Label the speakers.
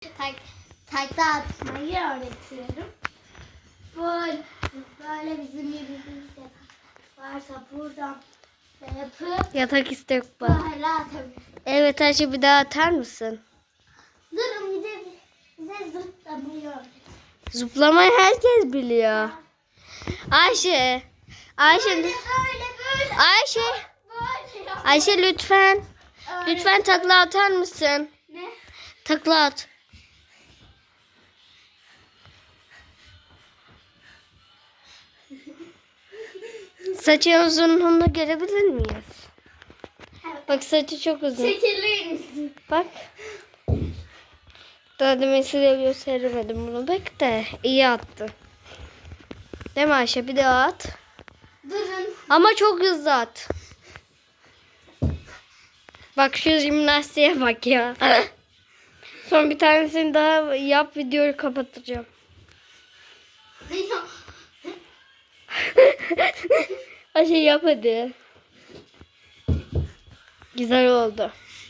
Speaker 1: tak, takla atmayı öğretiyorum. Böyle, böyle bizim gibi bir yatak varsa buradan da yapıp
Speaker 2: Yatak istek bak.
Speaker 1: böyle atabiliriz.
Speaker 2: Evet Ayşe bir daha atar mısın?
Speaker 1: Durun bir de bize zıplamayı öğret.
Speaker 2: Zıplamayı herkes biliyor. Ayşe. Ayşe.
Speaker 1: Böyle böyle.
Speaker 2: Ayşe.
Speaker 1: Böyle yap.
Speaker 2: Ayşe lütfen.
Speaker 1: Öğret.
Speaker 2: Lütfen takla atar mısın?
Speaker 1: Ne?
Speaker 2: Takla at. Saçın uzunluğunu görebilir miyiz? Bak saçı çok uzun.
Speaker 1: Çekiliriz.
Speaker 2: Bak. Daha demin size gösteremedim bunu. Bak da iyi attı. Değil mi Ayşe? Bir daha at.
Speaker 1: Durun.
Speaker 2: Ama çok hızlı at. Bak şu jimnastiğe bak ya. Son bir tanesini daha yap videoyu kapatacağım. Ayşe yap hadi. Güzel oldu.